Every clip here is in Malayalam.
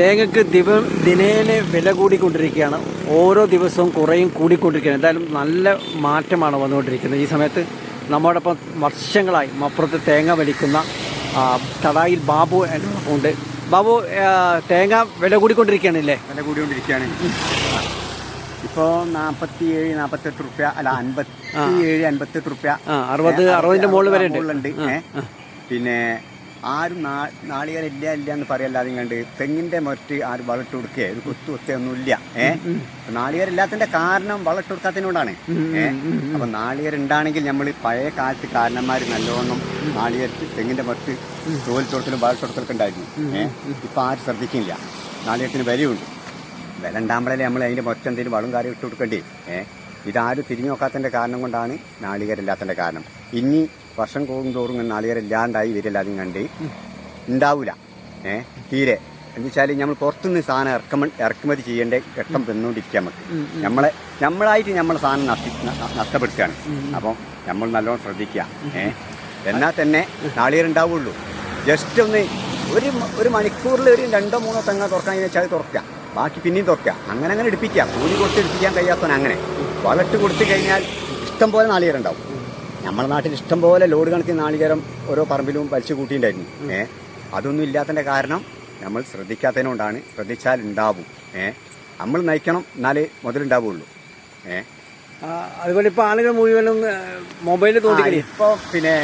തേങ്ങക്ക് ദിവ ദിനേന വില കൂടിക്കൊണ്ടിരിക്കുകയാണ്. ഓരോ ദിവസവും കുറേയും കൂടിക്കൊണ്ടിരിക്കുകയാണ്. എന്തായാലും നല്ല മാറ്റമാണ് വന്നുകൊണ്ടിരിക്കുന്നത്. ഈ സമയത്ത് നമ്മോടൊപ്പം വർഷങ്ങളായി മപ്പുറത്ത് തേങ്ങ വലിക്കുന്ന തടായിൽ ബാബു ഉണ്ട്. ബാബു തേങ്ങ വില കൂടിക്കൊണ്ടിരിക്കുകയാണല്ലേ? വില കൂടിക്കൊണ്ടിരിക്കുകയാണ്. ഇപ്പോൾ നാൽപ്പത്തി ഏഴ് നാൽപ്പത്തെട്ട് റുപ്യ അല്ല അൻപത്തി ഏഴ് അൻപത്തെട്ട് റുപ്യ. അറുപത് അറുപതിന്റെ മുകളിൽ വരെ ഉണ്ട് പിന്നെ ആരും നാ- നാളികേരം ഇല്ല ഇല്ല എന്ന് പറയല്ലാതെ കണ്ട് തെങ്ങിന്റെ മറ്റ് ആരും വളട്ട് കൊടുക്കുക ഒരു കുത്തു കുത്തേ ഒന്നുമില്ല ഏഹ് നാളികേരം ഇല്ലാത്തതിന്റെ കാരണം വളട്ട് കൊടുക്കാത്തതിനോടാണ്. ഏഹ് അപ്പൊ നാളികേരം ഉണ്ടാണെങ്കിൽ നമ്മൾ പഴയ കാലത്ത് കാരണന്മാർ നല്ലോണം നാളികേരത്ത് തെങ്ങിന്റെ മറ്റ് വളട്ട് കൊടുക്കലൊക്കെ ഉണ്ടായിരുന്നു ഏഹ് ഇപ്പൊ ആരും ശ്രദ്ധിക്കില്ല നാളികേരത്തിന് വിലയുണ്ട്. വില ഉണ്ടാകുമ്പോഴല്ലേ നമ്മൾ അതിന്റെ മൊത്തം എന്തെങ്കിലും വളം കാര്യം ഇട്ട് കൊടുക്കേണ്ടി ഏഹ് ഇതാരും തിരിഞ്ഞു നോക്കാത്തതിന്റെ കാരണം കൊണ്ടാണ് നാളികേരമില്ലാത്തതിന്റെ കാരണം. ഇനി വർഷം കൂടുന്തോറും നാളികേരം ഇല്ലാണ്ടായി വരില്ലാതും കണ്ട്. ഉണ്ടാവൂല. ഏഹ് തീരെ. എന്ന് വെച്ചാൽ നമ്മൾ പുറത്തുനിന്ന് സാധനം ഇറക്കുമ ഇറക്കുമതി ചെയ്യേണ്ട ഘട്ടം വന്നുകൊണ്ടിരിക്കുക നമുക്ക് നമ്മളെ നമ്മളായിട്ട് നമ്മളെ സാധനം നഷ്ട നഷ്ടപ്പെടുത്തുകയാണ് അപ്പം നമ്മൾ നല്ലോണം ശ്രദ്ധിക്കുക ഏഹ് എന്നാൽ തന്നെ നാളികേരം ഉണ്ടാവുള്ളൂ. ജസ്റ്റ് ഒന്ന് ഒരു ഒരു മണിക്കൂറിൽ ഒരു രണ്ടോ മൂന്നോ തെങ്ങ തുറക്കാൻ വെച്ചാൽ അത് തുറക്കുക ബാക്കി പിന്നെയും തുറക്കുക അങ്ങനെ അങ്ങനെ എടുപ്പിക്കുക കൂലി കൊടുത്ത് എടുപ്പിക്കാൻ കഴിയാത്തവൻ അങ്ങനെ. വളട്ട് കൊടുത്തു കഴിഞ്ഞാൽ ഇഷ്ടം പോലെ നാളികേരം ഉണ്ടാവും. നമ്മുടെ നാട്ടിൽ ഇഷ്ടം പോലെ ലോഡ് കണക്കിന് നാളികേരം ഓരോ പറമ്പിലും വലിച്ചു കൂട്ടിയിട്ടുണ്ടായിരുന്നു. ഏഹ് അതൊന്നും ഇല്ലാത്തതിന്റെ കാരണം നമ്മൾ ശ്രദ്ധിക്കാത്തതിനോണ്ടാണ് ശ്രദ്ധിച്ചാൽ ഉണ്ടാവും. ഏഹ് നമ്മൾ നയിക്കണം എന്നാലേ മുതലുണ്ടാവുള്ളൂ ഏഹ് അതുപോലെ ഇപ്പോൾ ആളുകൾ മുഴുവനും മൊബൈൽ തോന്നി ഇപ്പൊ പിന്നെ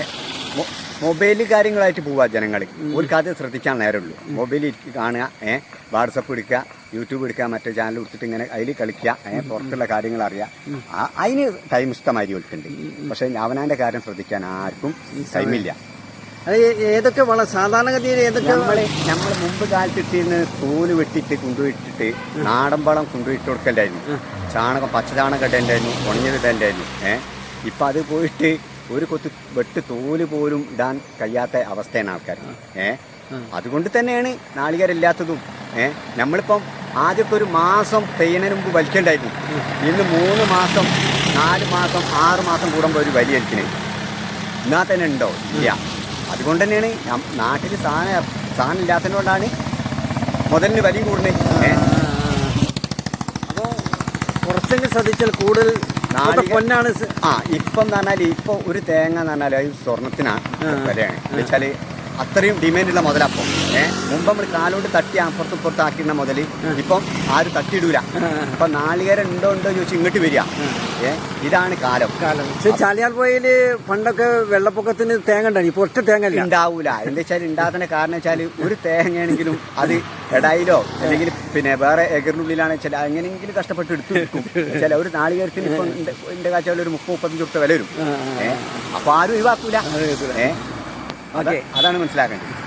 മൊ- മൊബൈൽ കാര്യങ്ങളായിട്ട് പോവാ ജനങ്ങൾ ഒരു കാര്യം ശ്രദ്ധിക്കാൻ നേരമുള്ളൂ. മൊബൈലിൽ കാണുക ഏഹ് വാട്സപ്പ് എടുക്കുക യൂട്യൂബ് എടുക്കുക മറ്റേ ചാനൽ എടുത്തിട്ട് ഇങ്ങനെ അതിൽ കളിക്കുക ഏഹ് പുറത്തുള്ള കാര്യങ്ങൾ അറിയാം ആ- അതിന് ടൈം ഇഷ്ടമായി കൊടുക്കുന്നുണ്ട് പക്ഷെ അവനാന്റെ കാര്യം ശ്രദ്ധിക്കാൻ ആർക്കും ടൈമില്ല അത് ഏതൊക്കെ വളരെ സാധാരണഗതിയിൽ ഏതൊക്കെ നമ്മൾ നമ്മൾ മുമ്പ് കാലത്തിട്ട് ഇട്ടിരുന്ന് തോൽ വെട്ടിയിട്ട് കൊണ്ടുപോയിട്ടിട്ട് നാടൻ വളം കൊണ്ടുപോയിട്ട് കൊടുക്കണ്ടായിരുന്നു. ചാണകം പച്ച ചാണകം ഇടേണ്ടായിരുന്നു ഉണങ്ങിയത് ഇടേണ്ടായിരുന്നു ഏഹ് ഇപ്പം അത് പോയിട്ട് ഒരു കൊത്ത് വെട്ട് തോൽ പോലും ഇടാൻ കഴിയാത്ത അവസ്ഥയാണ് ആൾക്കാർ. ഏഹ് അതുകൊണ്ട് തന്നെയാണ് നാളികേരമില്ലാത്തതും. ഏഹ് നമ്മളിപ്പം ആദ്യമൊക്കെ ഒരു മാസം പെയ്യണതിന് മുമ്പ് വലിക്കണ്ടായിരുന്നു. ഇന്ന് മൂന്ന് മാസം നാല് മാസം ആറ് മാസം കൂടുമ്പോൾ ഒരു വലിയ വലിക്കണേ. എന്നാ തന്നെ ഉണ്ടോ? ഇല്ല. അതുകൊണ്ട് തന്നെയാണ് നാട്ടിൽ സാധനം സാധനം ഇല്ലാത്തതുകൊണ്ടാണ് മുതലിന് വലിയ കൂടുന്നത്. അപ്പോൾ കുറച്ചെങ്കിലും ശ്രദ്ധിച്ചാൽ കൂടുതൽ പൊന്നാണ് ആ ഇപ്പം എന്ന് പറഞ്ഞാൽ ഇപ്പൊ ഒരു തേങ്ങ എന്ന് പറഞ്ഞാൽ അത് സ്വർണത്തിനാണ് വിലയാണ്. എന്ന് വെച്ചാൽ അത്രയും ഡിമാൻഡുള്ള മുതലപ്പം. ഏഹ് മുമ്പ് നമ്മൾ കാലോട്ട് തട്ടി അപ്പുറത്ത് ഇപ്പുറത്ത് ആക്കിയിരുന്ന മുതൽ ഇപ്പം ആരും തട്ടിയിടൂല. അപ്പൊ നാളികേരം ഉണ്ടോ ഉണ്ടോ ചോദിച്ചു ഇങ്ങോട്ട് വരിക. ഏഹ് ഇതാണ് കാലം. കാലം. ചാലിയാർ പോയിൽ പണ്ടൊക്കെ വെള്ളപ്പൊക്കത്തിന് തേങ്ങ ഉണ്ടായി ഇപ്പോൾ ഒറ്റ തേങ്ങ ഉണ്ടാവൂല. എന്താ വെച്ചാൽ ഉണ്ടാകുന്ന കാരണം വെച്ചാൽ ഒരു തേങ്ങയാണെങ്കിലും അത് എടായിലോ അല്ലെങ്കിൽ പിന്നെ വേറെ എഗറിനുള്ളിലാണ് വെച്ചാൽ എങ്ങനെയെങ്കിലും കഷ്ടപ്പെട്ട് എടുത്തു ചില ഒരു നാളികേരത്തിന് ഇപ്പം എന്റെ കാഴ്ചയിൽ ഒരു മുപ്പത് മുപ്പത്തഞ്ച് റുപ്യ വില വരും. ഏഹ് അപ്പൊ ആരും ഒഴിവാക്കൂല. ഏഹ് അതാണ് മനസ്സിലാക്കേണ്ടത്.